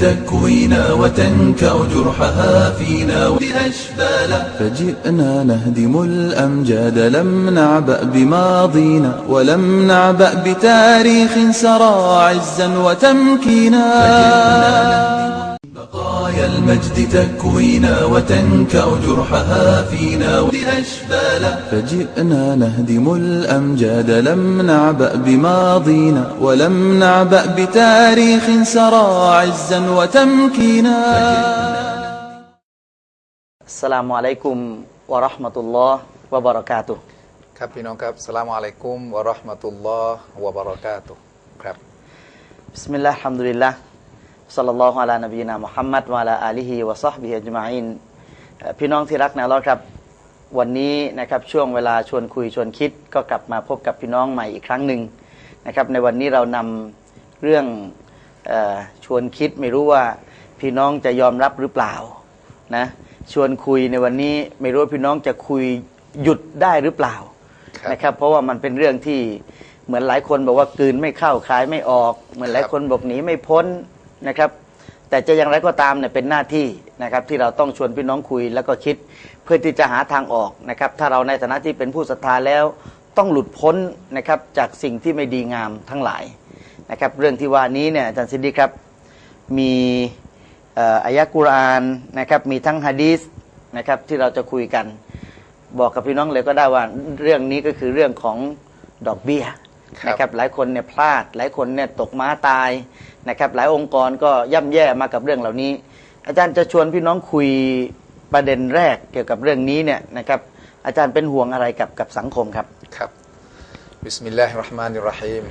تكوينا وتنكأ جرحها فينا بأشبالا فجئنا نهدم الأمجاد لم نعبأ بماضينا ولم نعبأ بتاريخ سرى عزا وتمكينا. بقايا المجد تكوينا وتنكأ جرحها فينا بأشبالا فجئنا نهدم الأمجاد لم نعبأ بماضينا ولم نعبأ بتاريخ سرى عزا وتمكينا อัสสลามุอะลัยกุมวะเราะห์มะตุลลอฮ์วะบะเราะกาตุฮ์ ครับพี่น้องครับสลามอะลัยกุมวะเราะห์มะตุลลอฮ์วะบะเราะกาตุฮ์ครับ บิสมิลลาห์ฮัมดุลิลลาห์ ศ็อลลัลลอฮุอะลานบีนามุฮัมมัดวะอะลาอาลิฮิวะซอฮบิฮิอัจมาอินเอ่อพี่น้องที่รักนะอัลเลอฮ์ครับ วันนี้นะครับช่วงเวลาชวนคุยชวนคิด ก็กลับมาพบกับพี่น้องใหม่อีกครั้งหนึ่งนะครับ ในวันนี้เรานำเรื่องเออชวนคิดไม่รู้ว่าพี่น้องจะยอมรับหรือเปล่านะชวนคุยในวันนี้ไม่รู้ว่าพี่น้องจะคุยหยุดได้หรือเปล่าครับนะครับ เพราะว่ามันเป็นเรื่องที่เหมือนหลายคนบอกว่ากลืนไม่เข้าคายไม่ออก เหมือนหลายคนบอกหนีไม่พ้น นะครับ แต่จะอย่างไรก็ตามเนี่ยเป็นหน้าที่นะครับที่เราต้องชวนพี่น้องคุยแล้วก็คิดเพื่อที่จะหาทางออกนะครับ ถ้าเราในฐานะที่เป็นผู้ศรัทธาแล้วต้องหลุดพ้นนะครับจากสิ่งที่ไม่ดีงามทั้งหลายนะครับ เรื่องที่ว่านี้เนี่ยอาจารย์ซิดดีครับมีเอ่ออายะกุรอานนะครับมีทั้งฮะดีษนะครับที่เราจะคุยกัน บอกกับพี่น้องเลยก็ได้ว่าเรื่องนี้ก็คือเรื่องของดอกเบี้ยครับนะครับหลายคนเนี่ยพลาด หลายคนเนี่ยตกม้าตาย นะครับ หลายองค์กรก็ย่ำแย่มากับเรื่องเหล่านี้ อาจารย์จะชวนพี่น้องคุยประเด็นแรกเกี่ยวกับเรื่องนี้เนี่ยนะครับ อาจารย์เป็นห่วงอะไรกับกับสังคมครับครับบิสมิลลาฮิรเราะห์มานิรเราะฮีม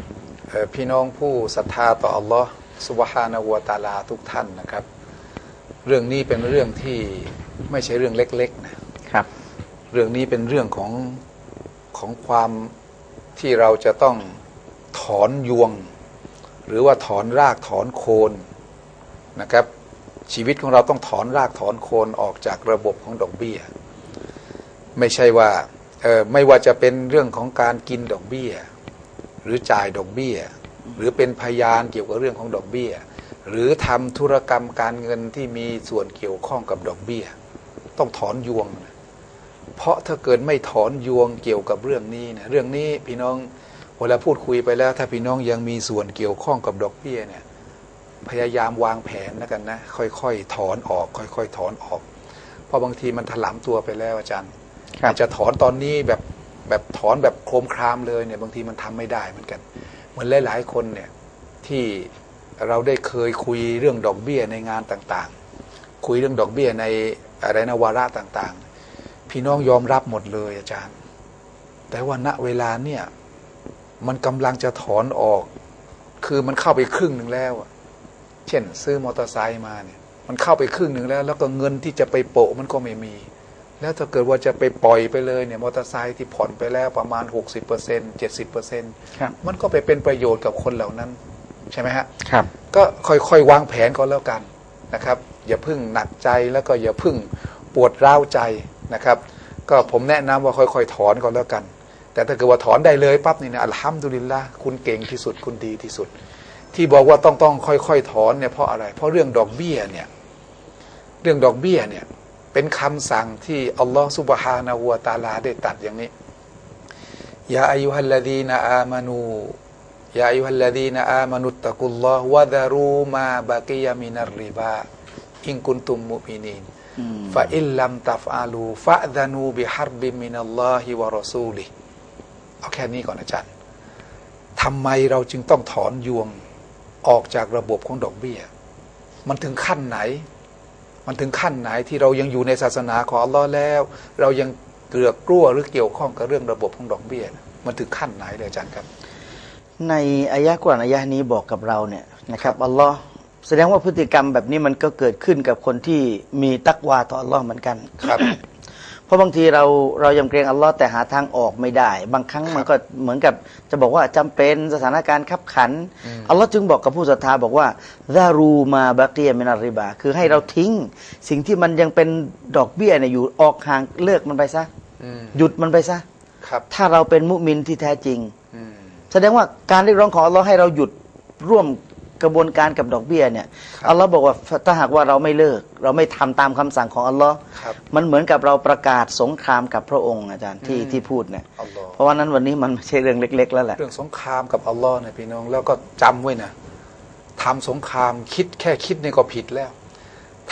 เอ่อพี่น้องผู้ศรัทธาต่ออัลลอฮ์ซุบฮานะฮูวะตะอาลาทุกท่านนะครับ เรื่องนี้เป็นเรื่องที่ไม่ใช่เรื่องเล็กๆนะครับ เรื่องนี้เป็นเรื่องของของความที่เราจะต้องถอนยวง หรือว่าถอนรากถอนโคนนะครับ ชีวิตของเราต้องถอนรากถอนโคนออกจากระบบของดอกเบี้ย ไม่ใช่ว่าไม่ว่าจะเป็นเรื่องของการกินดอกเบี้ย หรือจ่ายดอกเบี้ย หรือเป็นพยานเกี่ยวกับเรื่องของดอกเบี้ย หรือทำธุรกรรมการเงินที่มีส่วนเกี่ยวข้องกับดอกเบี้ย ต้องถอนยวง เพราะถ้าเกิดไม่ถอนยวงเกี่ยวกับเรื่องนี้นะเรื่องนี้พี่น้อง เวลาพูดคุยไปแล้ว ถ้าพี่น้องยังมีส่วนเกี่ยวข้องกับดอกเบี้ยเนี่ยพยายามวางแผนนะกันนะ ค่อยๆ ถอนออก ค่อยๆ ถอนออก เพราะบางทีมันถลำตัวไปแล้วอาจารย์ครับอาจจะถอนตอนนี้แบบแบบถอนแบบโครมครามเลยเนี่ยบางทีมันทำไม่ได้เหมือนกัน เหมือนหลายๆคนเนี่ยที่เราได้เคยคุยเรื่องดอกเบี้ยในงานต่างๆ คุยเรื่องดอกเบี้ยในอะไรนะวาระต่างๆ พี่น้องยอมรับหมดเลยอาจารย์ แต่ว่าณเวลาเนี่ย มันกำลังจะถอนออก คือมันเข้าไปครึ่งหนึ่งแล้วอะเช่น ซื้อมอเตอร์ไซค์มาเนี่ย มันเข้าไปครึ่งหนึ่งแล้ว แล้วก็เงินที่จะไปโปะมันก็ไม่มี แล้วถ้าเกิดว่าจะไปปล่อยไปเลยเนี่ยมอเตอร์ไซค์ที่ผ่อนไปแล้วประมาณ 60% 70%ครับมันก็ไปเป็นประโยชน์กับคนเหล่านั้น ใช่ไหมฮะครับ ก็ค่อยๆวางแผนก็แล้วกันนะครับ อย่าพึ่งหนักใจแล้วก็อย่าพึ่งปวดร้าวใจนะครับ ก็ผมแนะนำว่าค่อยๆ ถอนก็แล้วกัน แต่ถ้าเกิดว่าถอนได้เลยปั๊บนี่นะอัลฮัมดุลิลละคุณเก่งที่สุดคุณดีที่สุด ที่บอกว่าต้องต้องค่อยๆถอนเนี่ยเพราะอะไร เพราะเรื่องดอกเบี้ยเนี่ยเรื่องดอกเบี้ยเนี่ยเป็นคำสั่งที่อัลลอฮฺสุบฮานะฮูวะตะอาลาได้ตรัดอย่างนี้ยาอายุฮัลลดีนอามานูยาอายุฮัลลดีนอามานุตตะกุลลอฮ์วะดารูมาบากิยามินัรริบาอิงกุนตุมมุมินีนอืมฟาอิลลัมตัฟอาลูฟะดานูบิฮารบิมินัลลอฮิวะรอซูลิ เอาแค่นี้ก่อนอาจารย์ทำไมเราจึงต้องถอนยวงออกจากระบบของดอกเบี้ย มันถึงขั้นไหน มันถึงขั้นไหนที่เรายังอยู่ในศาสนาของอัลลอฮ์แล้ว เรายังเกลือกกลัวหรือเกี่ยวข้องกับเรื่องระบบของดอกเบี้ยนะมันถึงขั้นไหนเลยอาจารย์ครับ ในอายะกุรอานอายะนี้บอกกับเราเนี่ยนะครับอัลลอฮ์แสดงว่าพฤติกรรมแบบนี้มันก็เกิดขึ้นกับคนที่มีตักวาต่ออัลลอฮ์เหมือนกันครับเพ ราะบางทีเราเรายำเกรงอัลลอฮ์แต่หาทางออกไม่ได้ บางครั้งมันก็เหมือนกับจะบอกว่าจำเป็นสถานการณ์ขับขันอืมอัลลอฮ์จึงบอกกับผู้ศรัทธาบอกว่าดารูมาบาเกียมินาริบา คือให้เราทิ้ง สิ่งที่มันยังเป็นดอกเบี้ยเนี่ยอยู่ออกห่างเลิกมันไปซะอืมหยุดมันไปซะครับถ้าเราเป็นมุมินที่แท้จริงอืมแสดงว่าการเรียกร้องของอัลลอฮ์ให้เราหยุดร่วม กระบวนการกับดอกเบี้ยเนี่ยครับอัลลอฮ์บอกว่าถ้าหากว่าเราไม่เลิก เราไม่ทำตามคำสั่งของอัลลอฮ์ครับมันเหมือนกับเราประกาศสงครามกับพระองค์อาจารย์ที่อืมที่พูดเนี่ยอัลลอฮ์เพราะว่านั้นวันนี้มันไม่ใช่เรื่องเล็ก ๆ แล้วแหละเรื่องสงครามกับอัลลอฮ์เนี่ยพี่น้องแล้วก็จำไว้นะทำสงครามคิดแค่คิดนี่ก็ผิดแล้ว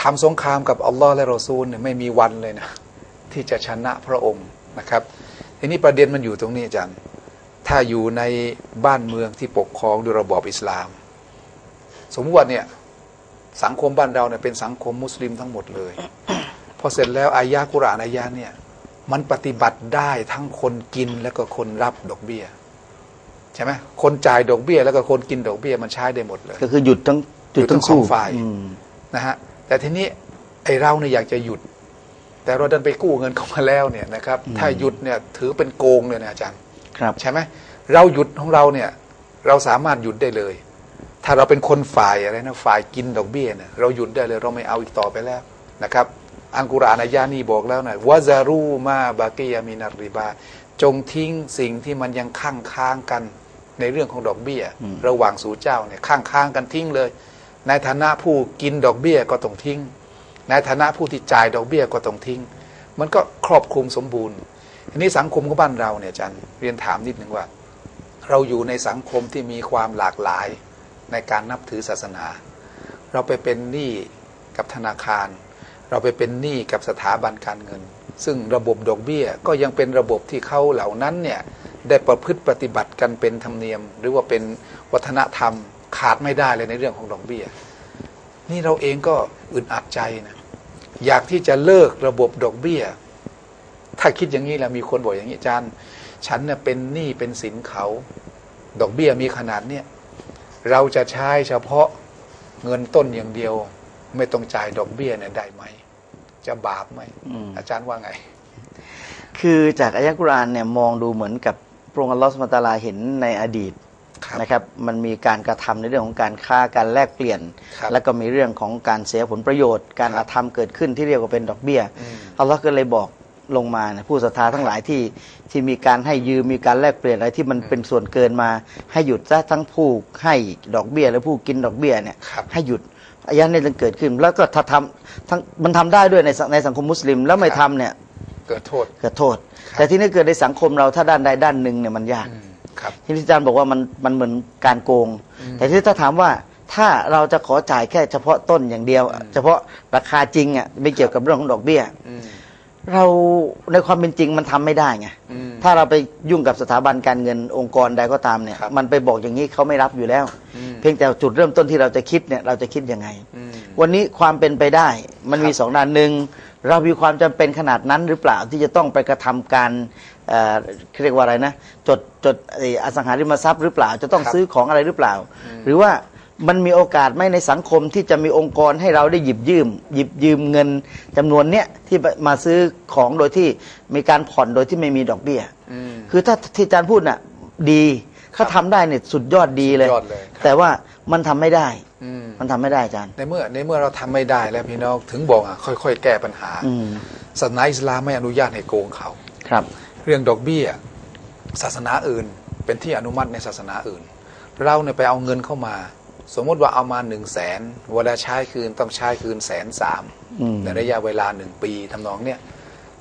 ทำสงครามกับอัลลอฮ์และรอซูลเนี่ยไม่มีวันเลยนะที่จะชนะพระองค์นะครับทีนี้ประเด็นมันอยู่ตรงนี้อาจารย์ ถ้าอยู่ในบ้านเมืองที่ปกครองด้วยระบอบอิสลาม สมมติว่าเนี่ยสังคมบ้านเราเนี่ยเป็นสังคมมุสลิมทั้งหมดเลย พอเสร็จแล้วอายะกุรอานอายะเนี่ยมันปฏิบัติได้ทั้งคนกินแล้วก็คนรับดอกเบี้ยใช่ไหมคนจ่ายดอกเบี้ย แล้วก็คนกินดอกเบี้ยมันใช้ได้หมดเลย ก็คือหยุดทั้งหยุดทั้งหยุดทั้งสองคู่ฝ่ายอืมนะฮะแต่ทีนี้ไอเราเนี่ยอยากจะหยุด แต่เราดันไปกู้เงินเข้ามาแล้วเนี่ยนะครับ ถ้าหยุดเนี่ยถือเป็นโกงเลยนะอาจารย์ ครับใช่ไหมเราหยุดของเราเนี่ย เราสามารถหยุดได้เลย ถ้าเราเป็นคนฝ่ายอะไรนะฝ่ายกินดอกเบี้ยเนี่ยเราหยุดได้เลยเราไม่เอาอีกต่อไปแล้วนะครับ อันกุรอานอายานี่บอกแล้วนะวะซารูมาบากียามินาริบา จงทิ้งสิ่งที่มันยังค้างค้างกันในเรื่องของดอกเบี้ย ระหว่างสู่เจ้าเนี่ยค้างค้างกันทิ้งเลย ในฐานะผู้กินดอกเบี้ยก็ต้องทิ้ง ในฐานะผู้ที่จ่ายดอกเบี้ยก็ต้องทิ้ง มันก็ครอบคลุมสมบูรณ์ทีนี้สังคมของบ้านเราเนี่ยอาจารย์เรียนถามนิดหนึ่งว่า เราอยู่ในสังคมที่มีความหลากหลาย ในการนับถือศาสนา เราไปเป็นหนี้กับธนาคาร เราไปเป็นหนี้กับสถาบันการเงิน ซึ่งระบบดอกเบี้ยก็ยังเป็นระบบที่เขาเหล่านั้นเนี่ยได้ประพฤติปฏิบัติกันเป็นธรรมเนียม หรือว่าเป็นวัฒนธรรมขาดไม่ได้เลยในเรื่องของดอกเบี้ย นี่เราเองก็อึดอัดใจนะอยากที่จะเลิกระบบดอกเบี้ย ถ้าคิดอย่างนี้แล้วมีคนบอกอย่างนี้อาจารย์ ฉันเนี่ยเป็นหนี้เป็นสินเขา ดอกเบี้ยมีขนาดเนี้ย เราจะใช้เฉพาะเงินต้นอย่างเดียว ไม่ต้องจ่ายดอกเบี้ยเนี่ยได้ไหม จะบาปไหมอืมอาจารย์ว่าไง คือจากอายะกุรอานเนี่ยมองดูเหมือนกับพระองค์อัลลอฮฺสุบฮานะฮูวะตะอาลาเห็นในอดีตครับนะครับมันมีการกระทำในเรื่องของการค้าการแลกเปลี่ยนครับแล้วก็มีเรื่องของการเสียผลประโยชน์ การครัอาบธรรมเกิดขึ้นที่เรียกว่าเป็นดอกเบี้ยอืมอัลลอฮ์ก็เลยบอก ลงมานะผู้ศรัทธาทั้งหลายที่ที่มีการให้ยืมมีการแลกเปลี่ยนอะไรที่มันเป็นส่วนเกินมา ให้หยุดซะทั้งผู้ให้ดอกเบี้ยและผู้กินดอกเบี้ยเนี่ยครับให้หยุดอายะนี้จึงเกิดขึ้น แล้วก็ถ้าทำทั้งมันทำได้ด้วยในสังในสังคมมุสลิม แล้วไม่ครับทำเนี่ยเกิดโทษเกิดโทษครับแต่ที่นี่เกิดในสังคมเราถ้าด้านใดด้านหนึ่งเนี่ยมันยากอืมครับที่อาจารย์บอกว่ามันมันเหมือนการโกงอืมแต่ที่ถ้าถามว่าถ้าเราจะขอจ่ายแค่เฉพาะต้นอย่างเดียว เฉพาะราคาจริงอะไม่เกี่ยวกับเรื่องของดอกเบี้ยอืม เราในความเป็นจริงมันทำไม่ได้ไงอืม ถ้าเราไปยุ่งกับสถาบันการเงินองค์กรใดก็ตามเนี่ยครับมันไปบอกอย่างนี้เขาไม่รับอยู่แล้ว อืมเพียงแต่จุดเริ่มต้นที่เราจะคิดเนี่ยเราจะคิดยังไง อืม วันนี้ความเป็นไปได้มันมีครับสองด้านหนึ่งเรามีความจำเป็นขนาดนั้นหรือเปล่าที่จะต้องไปกระทำการเอ่อเรียกว่าอะไรนะจดจดไอ้อสังหาริมทรัพย์หรือเปล่า จะต้องครับซื้อของอะไรหรือเปล่า หรือว่า มันมีโอกาสไหมในสังคมที่จะมีองค์กรให้เราได้หยิบยืม หยิบยืมเงินจำนวนเนี้ยที่มาซื้อของโดยที่มีการผ่อนโดยที่ไม่มีดอกเบี้ยอืมคือถ้าที่อาจารย์พูดน่ะดีถ้าทำได้เนี่ยสุดยอดดีเลยสุดยอดเลยครับแต่ว่ามันทำไม่ได้อืมมันทำไม่ได้อาจารย์ในเมื่อในเมื่อเราทำไม่ได้แล้วพี่น้องถึงบอกอะค่อย ๆ แก้ปัญหาอืมศาสนาอิสลามไม่อนุญาตให้โกงเขาครับ เรื่องดอกเบี้ย ศาสนาอื่น เป็นที่อนุมัติในศาสนาอื่น เราเนี่ยไปเอาเงินเข้ามา สมมติว่าเอามาหนึ่งแสนเวลาใช้คืนต้องใช้คืนแสนสามอืมในระยะเวลาหนึ่งปีทำนองเนี่ย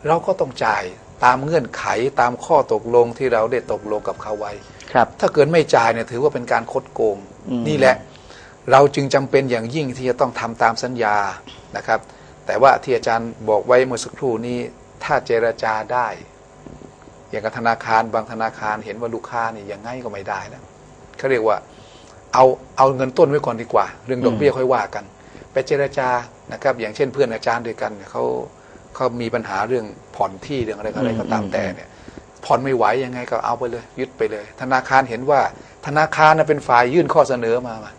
เราก็ต้องจ่ายตามเงื่อนไขตามข้อตกลงที่เราได้ตกลงกับเขาไว้ครับ ถ้าเกิดไม่จ่ายเนี่ยถือว่าเป็นการคดโกงอืมนี่แหละ เราจึงจำเป็นอย่างยิ่งที่จะต้องทำตามสัญญานะครับ แต่ว่าที่อาจารย์บอกไว้เมื่อสักครู่นี้ ถ้าเจรจาได้ อย่างกับธนาคารบางธนาคารเห็นว่าลูกค้านี่ยังไงก็ไม่ได้แล้วเขาเรียกว่า เอาเอาเงินต้นไว้ก่อนดีกว่า เรื่องดอกเบี้ยค่อยว่ากัน ไปเจรจานะครับ อย่างเช่นเพื่อนอาจารย์ด้วยกันเนี่ยเขาเขามีปัญหาเรื่องผ่อนที่เรื่องอะไรอะไรก็ตามแต่เนี่ยผ่อนไม่ไหวยังไงก็เอาไปเลย ยึดไปเลย ธนาคารเห็นว่าธนาคารน่ะเป็นฝ่ายยื่นข้อเสนอมามา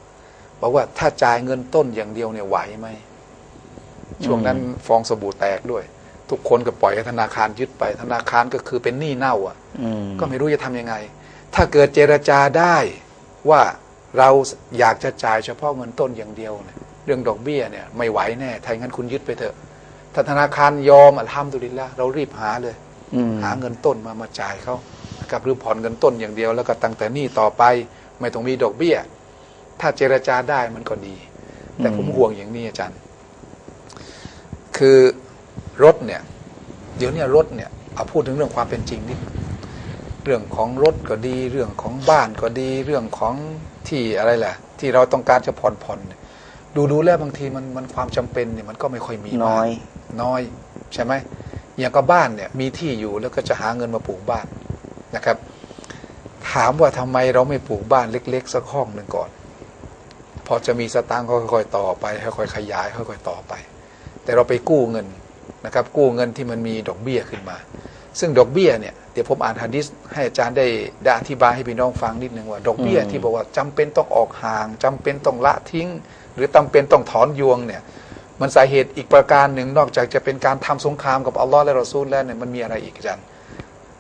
บอกว่าถ้าจ่ายเงินต้นอย่างเดียวเนี่ยไหวไหมช่วงนั้นฟองสบู่แตกด้วย ทุกคนก็ปล่อยให้ธนาคารยึดไป ธนาคารก็คือเป็นหนี้เน่าอะอืมก็ไม่รู้จะทำยังไง ถ้าเกิดเจรจาได้ว่า เราอยากจะจ่ายเฉพาะเงินต้นอย่างเดียวเนี่ยเรื่องดอกเบี้ยเนี่ยไม่ไหวแน่ถ้าอย่างนั้นคุณยึดไปเถอะถ้าธนาคารยอมอัลฮัมดุลิลละเรารีบหาเลยอืมหาเงินต้นมามาจ่ายเขานะครับหรือผ่อนเงินต้นอย่างเดียว แล้วก็ตั้งแต่หนี้ต่อไปไม่ต้องมีดอกเบี้ย ถ้าเจรจาได้มันก็ดี แต่ผมห่วงอย่างนี้อาจารย์ คือรถเนี่ย เดี๋ยวเนี้รถเนี่ยเอาพูดถึงเรื่องความเป็นจริงนิดเรื่องของรถก็ดี เรื่องของบ้านก็ดี เรื่องของที่อะไรแหละ ที่เราต้องการจะผ่อนผ่อนเนี่ยดูดูแล้วบางทีมันมันความจำเป็นเนี่ยมันก็ไม่ค่อยมีมากน้อย น้อย ใช่ไหมอย่างกับบ้านเนี่ยมีที่อยู่แล้วก็จะหาเงินมาปลูกบ้านนะครับ ถามว่าทำไมเราไม่ปลูกบ้านเล็ก ๆ สักห้องหนึ่งก่อน พอจะมีสตางค์ก็ค่อยๆต่อไปค่อยๆขยายค่อยๆต่อไป แต่เราไปกู้เงินนะครับ กู้เงินที่มันมีดอกเบี้ยขึ้นมา ซึ่งดอกเบี้ยเนี่ยเดี๋ยวผมอ่านฮะดิษให้อาจารย์ได้ได้อธิบายให้พี่น้องฟังนิดนึงว่าดอกเบี้ยอืมที่บอกว่าจำเป็นต้องออกห่างจำเป็นต้องละทิ้ง หรือจำเป็นต้องถอนยวงเนี่ยมันสาเหตุอีกประการหนึ่งนอกจากจะเป็นการทำสงครามกับอัลลอฮ์และรอซูลแล้วเนี่ยมันมีอะไรอีกอาจารย์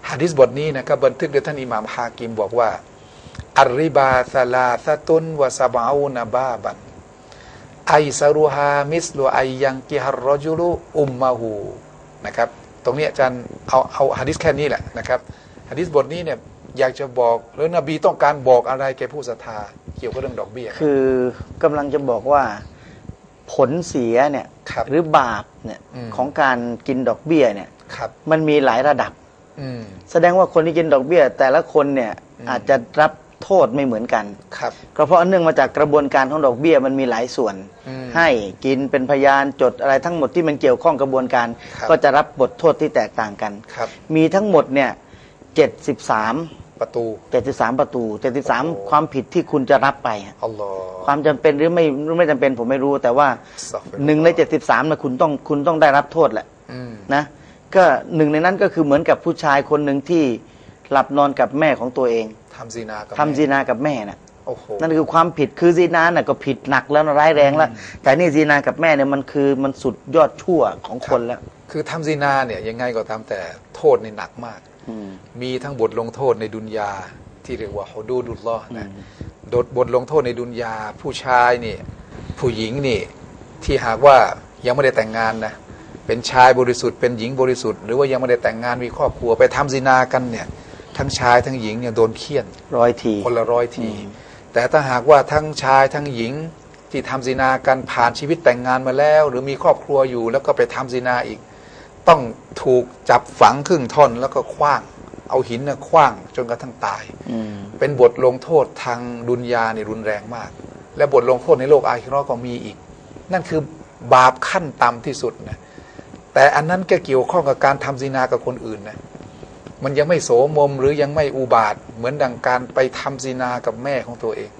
ฮะดิษบทนี้นะครับบันทึกโดยท่านอิหม่ามฮากิมบอกว่าอัรริบาซาลาซาตุนวะซาบาอูนาบาบันไอซารุฮามิสลูไอยังกิฮารรจุลุอุมมาหูนะครับ ตรงนี้อาจารย์เอาเอาฮะดิษแค่นี้แหละนะครับฮะดิษบทนี้เนี่ยอยากจะบอกหรือนบีต้องการบอกอะไรแก่ผู้ศรัทธาเกี่ยวกับเรื่องดอกเบี้ยคือกำลังจะบอกว่าผลเสียเนี่ยครับหรือบาปเนี่ยอืมของการกินดอกเบี้ยเนี่ยครับมันมีหลายระดับอืมแสดงว่าคนที่กินดอกเบี้ย แต่ละคนเนี่ยอืมอาจจะรับ โทษไม่เหมือนกันครับก็เพราะเนื่องมาจากกระบวนการของดอกเบี้ยมันมีหลายส่วนอืมให้กินเป็นพยานจดอะไรทั้งหมดที่มันเกี่ยวข้องกระบวนการครับก็จะรับบทโทษที่แตกต่างกันครับมีทั้งหมดเนี่ยเจ็ดสิบสามประตูเจ็ดสิบสามประตูเจ็ดสิบสามโอ้ความผิดที่คุณจะรับไปอะอัลลอฮ์ความจำเป็นหรือไม่หรือไม่จำเป็นผมไม่รู้ แต่ว่าอัสตัฆฟิรุลลอฮ์หนึ่งในเจ็ดสิบสามนะคุณต้องคุณต้องได้รับโทษแหละอืมนะก็หนึ่งในนั้นก็คือเหมือนกับผู้ชายคนหนึ่งที่หลับนอนกับแม่ของตัวเอง ทำซีนากับทำซีนากับแม่น่ะโอ้โหนั่นคือความผิดคือซีนาน่ะก็ผิดหนักแล้วนะร้ายแรงแล้วอืมแต่นี่ซีนากับแม่เนี่ยมันคือมันสุดยอดชั่วของคนแล้ว คือทำซีนาเนี่ยยังไงก็ตามแต่โทษนี่หนักมากอืมมีทั้งบทลงโทษในดุนยาที่เรียกว่าฮอดูดุลลอฮ์นะอืมโดดบทลงโทษในดุนยาผู้ชายนี่ผู้หญิงนี่ที่หากว่ายังไม่ได้แต่งงานนะเป็นชายบริสุทธิ์เป็นหญิงบริสุทธิ์หรือว่ายังไม่ได้แต่งงานมีครอบครัวไปทำซินากันเนี่ย ทั้งชายทั้งหญิงเนี่ยโดนเคี่ยนร้อยทีคนละร้อยทีอืมแต่ถ้าหากว่าทั้งชายทั้งหญิงที่ทำซินากันผ่านชีวิตแต่งงานมาแล้ว หรือมีครอบครัวอยู่แล้วก็ไปทำซินาอีก ต้องถูกจับฝังครึ่งท่อนแล้วก็คว้าง เอาหินน่ะคว้างจนกระทั่งตายอืมเป็นบทลงโทษทางดุนยาเนี่ยรุนแรงมาก และบทลงโทษในโลกอาคิเราะห์ก็มีอีก นั่นคือบาปขั้นต่ำที่สุดนะแต่อันนั้นก็เกี่ยวข้องกับการทำซินากับคนอื่นนะ มันยังไม่โสมมหรือยังไม่อุบาท เหมือนดังการไปทำซินากับแม่ของตัวเอง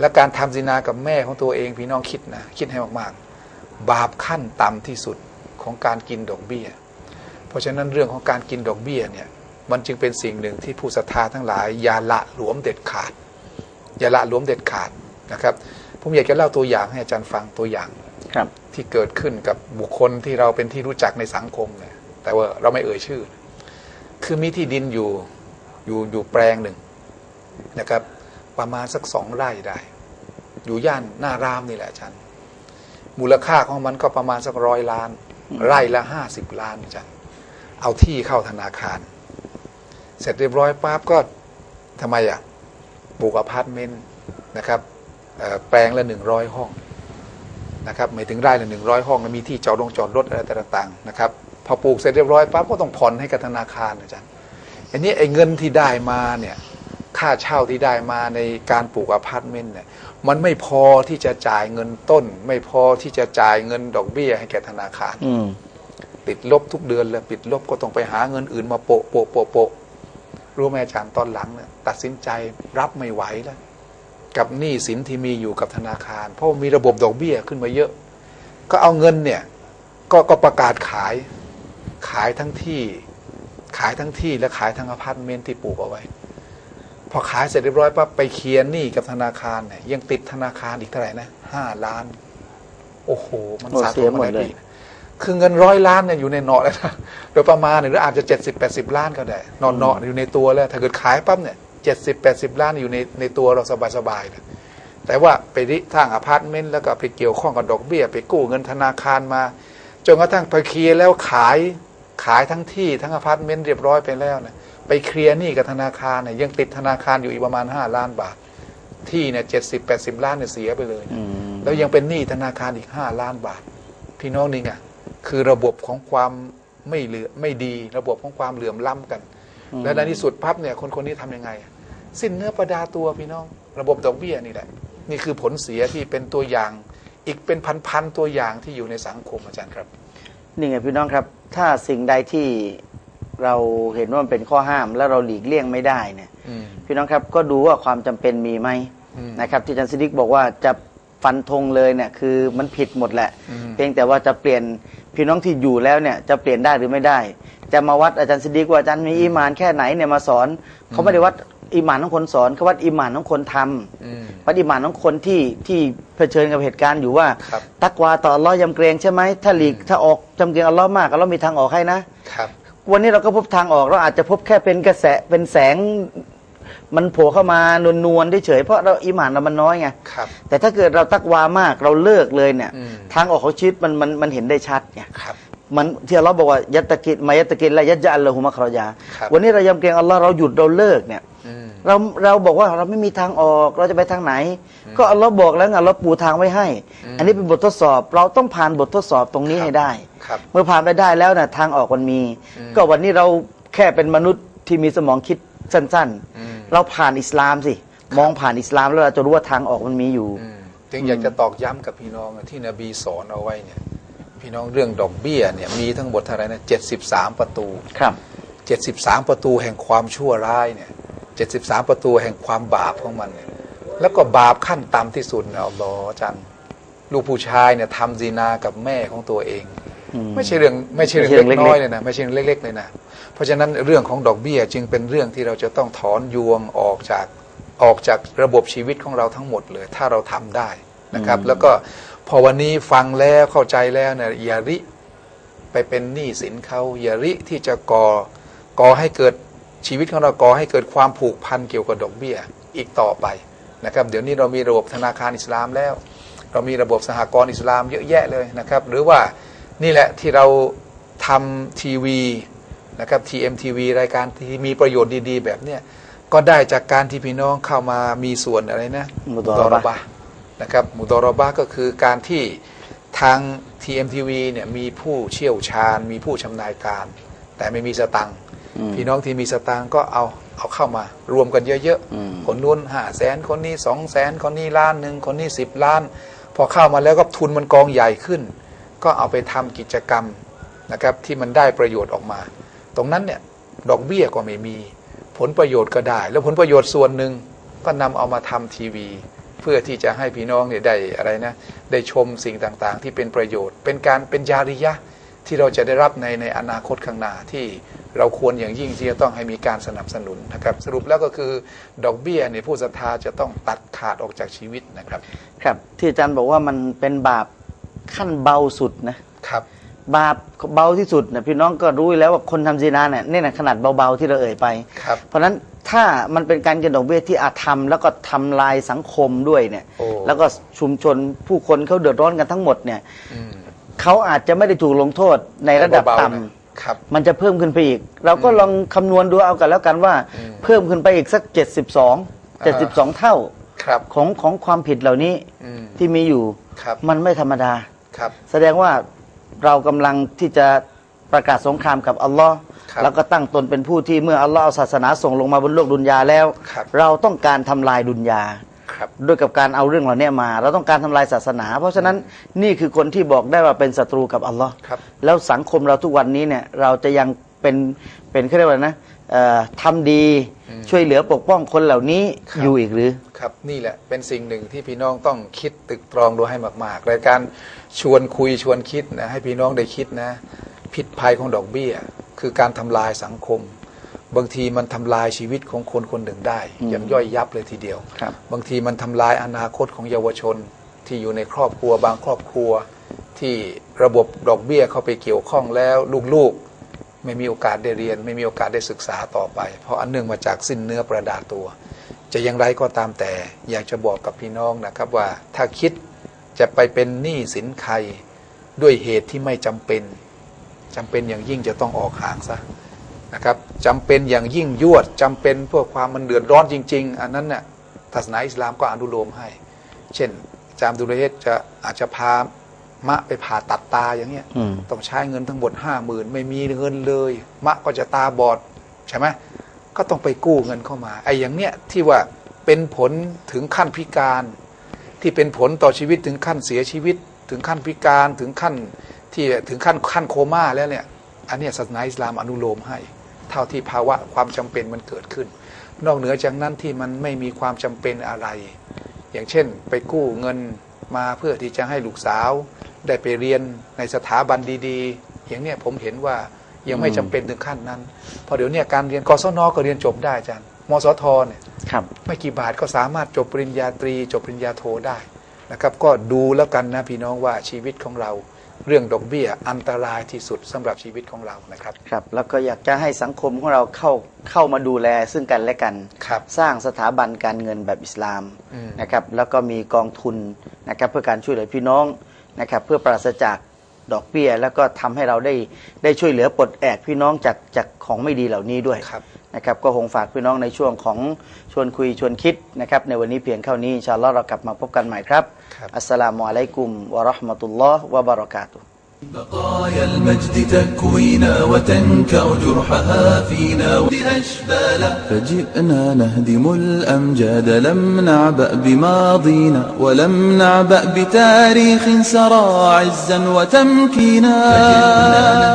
และการทำซินากับแม่ของตัวเอง พี่น้องคิดนะคิดให้มากๆ บาปขั้นต่ำที่สุดของการกินดอกเบี้ย เพราะฉะนั้นเรื่องของการกินดอกเบี้ยเนี่ยมันจึงเป็นสิ่งหนึ่งที่ผู้ศรัทธาทั้งหลายอย่าละหลวมเด็ดขาดอย่าละหลวมเด็ดขาดนะครับผมอยากจะเล่าตัวอย่างให้อาจารย์ฟังตัวอย่างครับที่เกิดขึ้นกับบุคคลที่เราเป็นที่รู้จักในสังคมเนี่ยแต่ว่าเราไม่เอ่ยชื่อ คือมีที่ดินอยู่อยู่อยู่แปลงหนึ่งนะครับ ประมาณสักสองไร่ได้ อยู่ย่านหน้ารามนี่แหละอาจารย์มูลค่าของมันก็ประมาณสักร้อยล้าน ไร่ละห้าสิบล้านอาจารย์เอาที่เข้าธนาคาร เสร็จเรียบร้อยปั๊บก็ทำไมอะปลูกอพาร์ตเมนต์นะครับแปลงละหนึ่งร้อยห้องนะครับหมายถึงไร่ละหนึ่งร้อยห้องแล้วมีที่จอดลงจอดรถอะไรต่างๆนะครับ พอปลูกเสร็จเรียบร้อยปั๊บก็ต้องผ่อนให้กับธนาคารอาจารย์อันนี้ไอ้เงินที่ได้มาเนี่ยค่าเช่าที่ได้มาในการปลูกอพาร์ตเมนต์เนี่ยมันไม่พอที่จะจ่ายเงินต้น ไม่พอที่จะจ่ายเงินดอกเบี้ยให้แก่ธนาคารอืมติดลบทุกเดือนเลยปิดลบก็ต้องไปหาเงินอื่นมาโปะโปะโปะโปะรู้ไหมอาจารย์ตอนหลังเนี่ยตัดสินใจรับไม่ไหวแล้วกับหนี้สินที่มีอยู่กับธนาคาร เพราะมีระบบดอกเบี้ยขึ้นมาเยอะ ก็เอาเงินเนี่ย ก็ก็ประกาศขาย ขายทั้งที่ขายทั้งที่และขายทั้งอพาร์ตเมนต์ที่ปลูกเอาไว้ พอขายเสร็จเรียบร้อยปั๊บไปเคลียร์หนี้กับธนาคารเนี่ยยังติดธนาคารอีกเท่าไหร่นะห้าล้าน โอ้โห มันโอ้สะเสีสยมหมมาดหเลลายยปีคือเงินร้อยล้านเนี่ยอยู่ในเนาะแล้วนะโดยประมาณเนี่ยหรืออาจจะเจ็ดสิบแปดสิบล้านก็ได้นอนเนาะอยู่ในตัวแล้ว ถ้าเกิดขายปั๊บเนี่ยเจ็ดสิบแปดสิบล้านอยู่ในในตัวเราสบายๆเลยแต่ว่าไปริสร้างอพาร์ตเมนต์แล้วก็ไปเกี่ยวข้องกับดอกเบี้ย ไปกู้เงินธนาคารมาจนกระทั่งไปเคลียร์แล้วขาย ขายทั้งที่ทั้งอพาร์ตเมนต์เรียบร้อยไปแล้วนะไปเคลียร์หนี้กับธนาคารเนี่ยยังติดธนาคารอยู่อีกประมาณห้าล้านบาท ที่เนี่ยเจ็ดสิบแปดสิบล้านเนี่ยเสียไปเลยอืมแล้วยังเป็นหนี้ธนาคารอีกห้าล้านบาท พี่น้องนี่ไงคือระบบของความไม่เหลือไม่ดีระบบของความเหลื่อมล้ำกัน และในที่สุดพับเนี่ยคนคนนี้ทำยังไงอะสิ้นเนื้อประดาตัวพี่น้อง ระบบดอกเบี้ยนี่แหละ นี่คือผลเสียที่เป็นตัวอย่าง อีกเป็นพันๆตัวอย่างที่อยู่ในสังคมอาจารย์ครับ นี่ไงพี่น้องครับ ถ้าสิ่งใดที่เราเห็นว่ามันเป็นข้อห้าม แล้วเราหลีกเลี่ยงไม่ได้เนี่ยอืมพี่น้องครับก็ดูว่าความจำเป็นมีไหมอืมนะครับ ที่อาจารย์ซิดิกบอกว่าจะฟันธงเลยเนี่ยคือมันผิดหมดแหละอืมเพียงแต่ว่าจะเปลี่ยนพี่น้องที่อยู่แล้วเนี่ยจะเปลี่ยนได้หรือไม่ได้ จะมาวัดอาจารย์ซิดิกว่าอาจารย์มีอีหมานแค่ไหนเนี่ยมาสอนเขาไม่ได้วัด อีหมานของคนสอนเขาวัดอีหมานของคนทำอืมวัดอีหมานของคนที่ที่เผชิญกับเหตุการณ์อยู่ว่าครับตักวาต่ออัลลอฮ์ยำเกรงใช่ไหมถ้าหลีกถ้าออกจำเกรงอัลลอฮ์มากอัลลอฮ์มีทางออกให้นะครับวันนี้เราก็พบทางออกเราอาจจะพบแค่เป็นกระแสเป็นแสงมันโผล่เข้ามานวลๆเฉยๆเพราะเราอิหมานเรามันน้อยไงครับแต่ถ้าเกิดเราตักวามากเราเลิกเลยเนี่ยอืมทางออกของชีวิตมันมันมันเห็นได้ชัดไงครับมันที่อัลลอฮ์บอกว่ายัตตะกิดมายัตตะกิดและยัตจะอัลลอฮุมะครอยาครับวันนี้เรายำเกรงอัลลอฮ์เราหยุดเราเลิกเนี่ยอืม เราเราบอกว่าเราไม่มีทางออกเราจะไปทางไหน ก็อัลลอฮ์บอกแล้วไงอัลลอฮ์ปูทางไว้ให้อืมอันนี้เป็นบททดสอบ เราต้องผ่านบททดสอบตรงนี้ให้ได้ครับเมื่อผ่านไปได้แล้วนะทางออกมันมีอืมก็วันนี้เราแค่เป็นมนุษย์ที่มีสมองคิดสั้นอืมๆเราผ่านอิสลามสิ มองผ่านอิสลามแล้วเราจะรู้ว่าทางออกมันมีอยู่อืมจึงอยากจะตอกย้ำกับพี่น้องที่นบีสอนเอาไว้เนี่ย พี่น้องเรื่องดอกเบี้ยเนี่ยมีทั้งหมดเท่าไหร่นะเจ็ดสิบสามประตูครับเจ็ดสิบสามประตูแห่งความชั่วร้ายเนี่ย เจ็ดสิบสามประตูแห่งความบาปของมันเนี่ยแล้วก็บาปขั้นต่ำที่สุดเนี่ยอัลลอฮ์จันลูกผู้ชายเนี่ยทำซีนากับแม่ของตัวเองอืมไม่ใช่เรื่องไม่ใช่เรื่องไม่ใช่เรื่เล็อกงน้อยเล็กๆเลยนะไม่ใช่เรื่องเล็กๆเลยนะเพราะฉะนั้นเรื่องของดอกเบี้ยจึงเป็นเรื่องที่เราจะต้องถอนยวงออกจากออกจากระบบชีวิตของเราทั้งหมดเลย ถ้าเราทำได้นะครับ แล้วก็พอวันนี้ฟังแล้วเข้าใจแล้วเนี่ยอย่าริไปเป็นหนี้สินเขาอย่าริที่จะก่อก่อให้เกิด ชีวิตของเราก่อให้เกิดความผูกพันเกี่ยวกับดอกเบี้ยอีกต่อไปนะครับ เดี๋ยวนี้เรามีระบบธนาคารอิสลามแล้ว เรามีระบบสหกรณ์อิสลามเยอะแยะเลยนะครับ หรือว่านี่แหละที่เราทำทีวีนะครับ TMTV รายการที่มีประโยชน์ดีๆ แบบเนี้ยก็ได้จากการที่พี่น้องเข้ามามีส่วนอะไรนะมุดอรบะห์ห์นะครับมุดอรบะห์ก็คือการที่ทาง TMTV เนี่ยมีผู้เชี่ยวชาญ มีผู้ชำนาญการ แต่ไม่มีสตังค์อืม พี่น้องที่มีสตังค์ก็เอาเอาเข้ามารวมกันเยอะอืมๆคนนู้นห้าแสนคนนี้สองแสนคนนี้ล้านหนึ่งคนนี้สิบล้าน พอเข้ามาแล้วก็ทุนมันกองใหญ่ขึ้น ก็เอาไปทำกิจกรรมนะครับที่มันได้ประโยชน์ออกมา ตรงนั้นเนี่ยดอกเบี้ยก็ไม่มี ผลประโยชน์ก็ได้ แล้วผลประโยชน์ส่วนหนึ่งก็นำเอามาทำทีวี เพื่อที่จะให้พี่น้องเนี่ยได้อะไรนะได้ชมสิ่งต่างๆ ที่เป็นประโยชน์ เป็นการเป็นจาริยะ ที่เราจะได้รับในในอนาคตข้างหน้าที่เราควรอย่างยิ่งที่จะต้องให้มีการสนับสนุนนะครับ สรุปแล้วก็คือดอกเบี้ยเนี่ยผู้ศรัทธาจะต้องตัดขาดออกจากชีวิตนะครับ ครับที่อาจารย์บอกว่ามันเป็นบาปขั้นเบาสุดนะครับบาปเบาที่สุดนะพี่น้องก็รู้อยู่แล้วว่าคนทำซีนาเนี่ยนี่นะขนาดเบาๆที่เราเอ่ยไปครับเพราะฉะนั้นถ้ามันเป็นการกินดอกเบี้ยที่อาธรรมแล้วก็ทำลายสังคมด้วยเนี่ยโอ้แล้วก็ชุมชนผู้คนเขาเดือดร้อนกันทั้งหมดเนี่ยอืม เขาอาจจะไม่ได้ถูกลงโทษในระดับเบาๆต่ำนะครับ มันจะเพิ่มขึ้นไปอีก เราก็ลองคำนวณดูเอากันแล้วกันว่า อืมเพิ่มขึ้นไปอีกสัก 72 72 เท่าครับ ของของความผิดเหล่านี้อืม ที่มีอยู่ ครับ มันไม่ธรรมดา ครับ แสดงว่าเรากำลังที่จะประกาศสงครามกับอัลลอฮ์ครับแล้วก็ตั้งตนเป็นผู้ที่เมื่ออัลลอฮ์เอาศาสนาส่งลงมาบนโลกดุนยาแล้ว ครับ เราต้องการทำลายดุนยาครับ ด้วยกับการเอาเรื่องเหล่านี้มา เราต้องการทำลายศาสนา เพราะฉะนั้นนี่คือคนที่บอกได้ว่าเป็นศัตรูกับอัลลอฮ์ครับแล้วสังคมเราทุกวันนี้เนี่ยเราจะยังเป็นเป็นเขาเรียกว่านะเอ่อทำดีอืมช่วยเหลือปกป้องคนเหล่านี้ครับอยู่อีกหรือ ครับนี่แหละเป็นสิ่งหนึ่งที่พี่น้องต้องคิดตึกตรองดูให้มากๆรายการชวนคุยชวนคิดนะให้พี่น้องได้คิดนะ พิษภัยของดอกเบี้ย คือการทำลายสังคม บางทีมันทำลายชีวิตของคนคนหนึ่งได้อืมอย่างย่อยยับเลยทีเดียวครับบางทีมันทำลายอนาคตของเยาวชนที่อยู่ในครอบครัวบางครอบครัว ที่ระบบดอกเบี้ยเข้าไปเกี่ยวข้องแล้วลูกๆ ไม่มีโอกาสได้เรียน ไม่มีโอกาสได้ศึกษาต่อไป เพราะอันเนื่องมาจากสิ้นเนื้อประดาตัว จะอย่างไรก็ตามแต่อยากจะบอกกับพี่น้องนะครับว่าถ้าคิดจะไปเป็นหนี้สินใครด้วยเหตุที่ไม่จำเป็นจำเป็นอย่างยิ่งจะต้องออกห่างซะ นะครับจำเป็นอย่างยิ่งยวดจำเป็นเพื่อความมันเดือดร้อนจริง ๆ อันนั้นน่ะศาสนาอิสลามก็อนุโลมให้ เช่นอาจามดุลเฮตจะอาจจะพามะไปผ่าตัดตาอย่างเงี้ยอืมต้องใช้เงินทั้งหมดห้าหมื่นไม่มีเงินเลย มะก็จะตาบอดใช่ไหมก็ต้องไปกู้เงินเข้ามาไอ้อย่างเนี้ยที่ว่าเป็นผลถึงขั้นพิการ ที่เป็นผลต่อชีวิตถึงขั้นเสียชีวิต ถึงขั้นพิการถึงขั้นที่ถึงขั้นขั้นโคม่าแล้วเนี่ยอันเนี้ยศาสนาอิสลามอนุโลมให้เท่าที่ภาวะความจำเป็นมันเกิดขึ้น นอกเหนือจากนั้นที่มันไม่มีความจำเป็นอะไร อย่างเช่น ไปกู้เงินมาเพื่อที่จะให้ลูกสาว ได้ไปเรียนในสถาบันดีๆ อย่างเนี้ยผมเห็นว่ายังไม่จำเป็นถึงขั้นนั้นเพอเดี๋ยวเนี้การเรียนกศนก็เรียนจบได้อาจารย์มสทเนี่ยครับไม่กี่บาทก็สามารถจบปริญญาตรี จบปริญญาโทได้นะครับ ก็ดูแล้วกันนะพี่น้องว่าชีวิตของเรา เรื่องดอกเบี้ยอันตรายที่สุดสำหรับชีวิตของเรานะครับครับ แล้วก็อยากจะให้สังคมของเราเข้าเข้ามาดูแลซึ่งกันและกันครับสร้างสถาบันการเงินแบบอิสลามอืมนะครับแล้วก็มีกองทุนนะครับเพื่อการช่วยเหลือพี่น้องนะครับเพื่อปราศจาก ดอกเบี้ย แล้วก็ทำให้เราได้ได้ช่วยเหลือปลดแอกพี่น้องจากจากของไม่ดีเหล่านี้ด้วยครับนะครับก็คงฝากพี่น้องในช่วงของชวนคุยชวนคิดนะครับในวันนี้เพียงเท่านี้อินชาอัลลอฮ์เรากลับมาพบกันใหม่ครับครับอัสสลามุอะลัยกุมวะเราะห์มะตุลลอฮ์วะบะเราะกาตุฮ์ بقايا المجد تكوينا وتنكأ جرحها فينا أشبالا فجئنا نهدم الأمجاد لم نعبأ بماضينا ولم نعبأ بتاريخ سرى عزا وتمكينا.